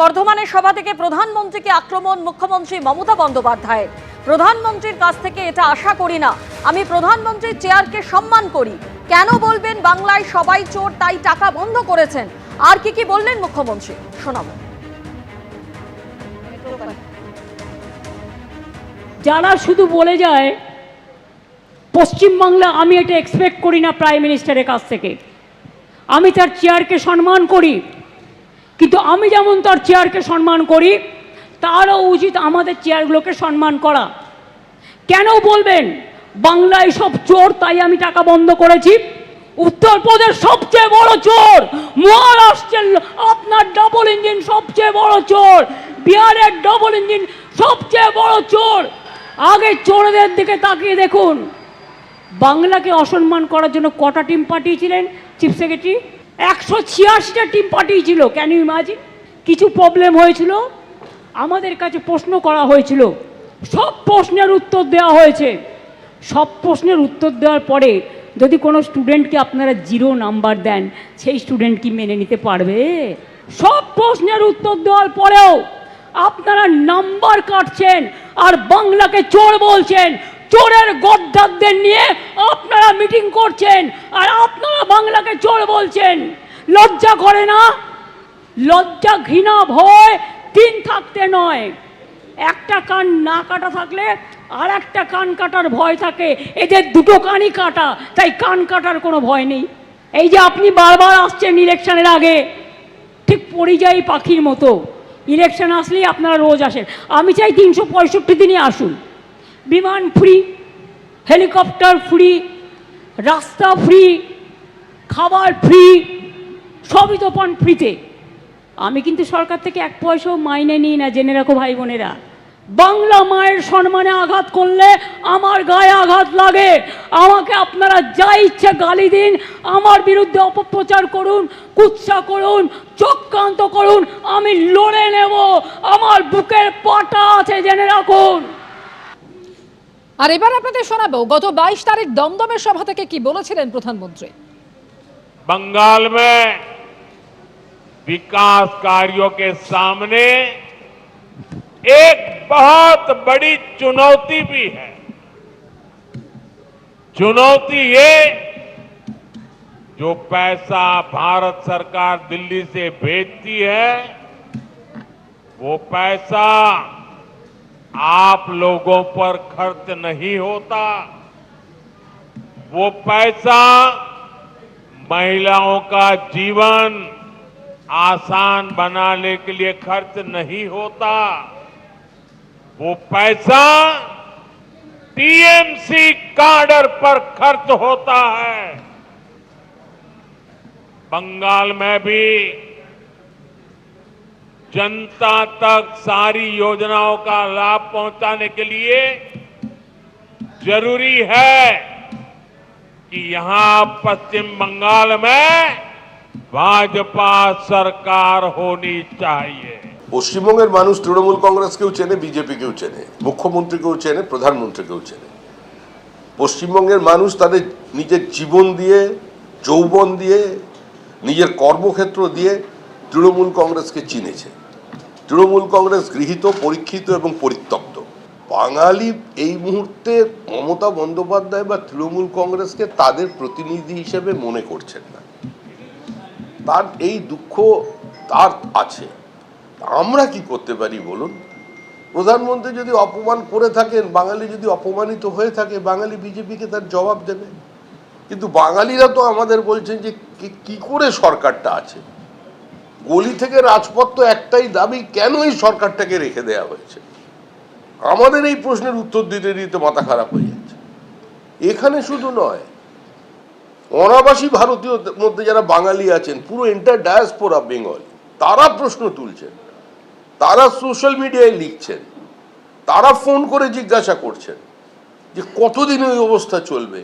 বর্ধমানের সভা থেকে প্রধানমন্ত্রীকে আক্রমণ মুখ্যমন্ত্রী মমতা বন্দ্যোপাধ্যায়ের। প্রধানমন্ত্রীর কাছ থেকে এটা আশা করি না। আমি প্রধানমন্ত্রীর চেয়ারকে সম্মান করি। কেন বলবেন বাংলায় সবাই চোর, তাই টাকা বন্ধ করেছেন? আর কি কি বললেন মুখ্যমন্ত্রী? শোনাবো। যারা শুধু বলে যায়, পশ্চিমবাংলা আমি এটা এক্সপেক্ট করি না প্রাইম মিনিস্টারের কাছ থেকে। আমি তার চেয়ারকে সম্মান করি। কিন্তু আমি যেমন তার চেয়ারকে সম্মান করি, তারও উচিত আমাদের চেয়ারগুলোকে সম্মান করা। কেন বলবেন? বাংলায় সব চোর, তাই আমি টাকা বন্ধ করেছি। উত্তরপ্রদেশ সবচেয়ে বড় চোর, মহারাষ্ট্রের আপনার ডবল ইঞ্জিন সবচেয়ে বড় চোর, বিহারের ডবল ইঞ্জিন সবচেয়ে বড় চোর। আগে চোরদের দিকে তাকিয়ে দেখুন। বাংলাকে অসম্মান করার জন্য কটা টিম পাঠিয়েছিলেন চিফ সেক্রেটারি একশো ছিয়াশিটা টিম পাঠিয়েছিল। ক্যান ইউ ইমাজিন কিছু প্রবলেম হয়েছিল। আমাদের কাছে প্রশ্ন করা হয়েছিল। সব প্রশ্নের উত্তর দেওয়া হয়েছে। সব প্রশ্নের উত্তর দেওয়ার পরে যদি কোনো স্টুডেন্টকে আপনারা জিরো নাম্বার দেন, সেই স্টুডেন্ট কি মেনে নিতে পারবে? সব প্রশ্নের উত্তর দেওয়ার পরেও আপনারা নাম্বার কাটছেন আর বাংলাকে চোর বলছেন। চোরের গদ্দারদের নিয়ে আপনারা মিটিং করছেন আর আপনারা বাংলাকে চোর বলছেন। লজ্জা করে না? লজ্জা ঘৃণা ভয় তিন থাকতে নয়। একটা কান না কাটা থাকলে আর একটা কান কাটার ভয় থাকে। এদের দুটো কানই কাটা, তাই কান কাটার কোনো ভয় নেই। এই যে আপনি বারবার আসছেন ইলেকশনের আগে, ঠিক পরিযায়ী পাখির মতো। ইলেকশন আসলেই আপনারা রোজ আসেন। আমি চাই তিনশো পঁয়ষট্টি দিনই আসুন। বিমান ফ্রি, হেলিকপ্টার ফ্রি, রাস্তা ফ্রি, খাবার ফ্রি, সবই তো পান ফ্রিতে। আমি কিন্তু সরকার থেকে এক পয়সাও মাইনে নিই না, জেনে রাখো ভাই বোনেরা। বাংলা মায়ের সম্মানে আঘাত করলে আমার গায়ে আঘাত লাগে। আমাকে আপনারা যা ইচ্ছে গালি দিন, আমার বিরুদ্ধে অপপ্রচার করুন, কুৎসা করুন, চক্রান্ত করুন, আমি লড়ে নেব। আমার বুকের পাটা আছে, জেনে রাখুন। আর এবার আপনাদের শোনাবো গত বাইশ তারিখ দমদমের সভা থেকে কি বলেছিলেন প্রধানমন্ত্রী बंगाल में विकास कार्यों के सामने एक बहुत बड़ी चुनौती भी है चुनौती ये जो पैसा भारत सरकार दिल्ली से भेजती है वो पैसा आप लोगों पर खर्च नहीं होता। वो पैसा महिलाओं का जीवन आसान बनाने के लिए खर्च नहीं होता। वो पैसा टीएमसी कार्डर पर खर्च होता है। बंगाल में भी जनता तक सारी योजनाओं का लाभ पहुंचाने के लिए जरूरी है कि यहां पश्चिम बंगाल में भाजपा सरकार होनी चाहिए পশ্চিমবঙ্গের মানুষ তৃণমূল কংগ্রেসকেও চেনে বিজেপিকেও চেনে মুখ্যমন্ত্রীকেও চেনে প্রধানমন্ত্রীকেও চেনে পশ্চিমবঙ্গের মানুষ তাদের নিজের জীবন দিয়ে যৌবন দিয়ে নিজের কর্মক্ষেত্র দিয়ে তৃণমূল কংগ্রেসকে চিনেছে। তৃণমূল কংগ্রেস গৃহীত, পরীক্ষিত এবং পরিত্যক্ত। বাঙালি এই মুহূর্তে মমতা বন্দ্যোপাধ্যায় বা তৃণমূল কংগ্রেসকে তাদের প্রতিনিধি হিসেবে মনে করছেন না। তার এই দুঃখ তার আছে। আমরা কি করতে পারি বলুন? প্রধানমন্ত্রী যদি অপমান করে থাকেন, বাঙালি যদি অপমানিত হয়ে থাকে, বাঙালি বিজেপিকে তার জবাব দেবে। কিন্তু বাঙালিরা তো আমাদের বলছেন যে কি- করে সরকারটা আছে? গলি থেকে রাজপথ তো একটাই দাবি, কেন এই সরকারটাকে রেখে দেওয়া হয়েছে? আমাদের এই প্রশ্নের উত্তর দিতে দিতে মাথা খারাপ হয়ে যাচ্ছে। এখানে শুধু নয়, অনাবাসী ভারতীয় মধ্যে যারা বাঙালি আছেন, পুরো এন্টার ডায়াসপোরা বেঙ্গল তারা প্রশ্ন তুলছেন, তারা সোশ্যাল মিডিয়ায় লিখছেন, তারা ফোন করে জিজ্ঞাসা করছেন যে কতদিন ওই অবস্থা চলবে?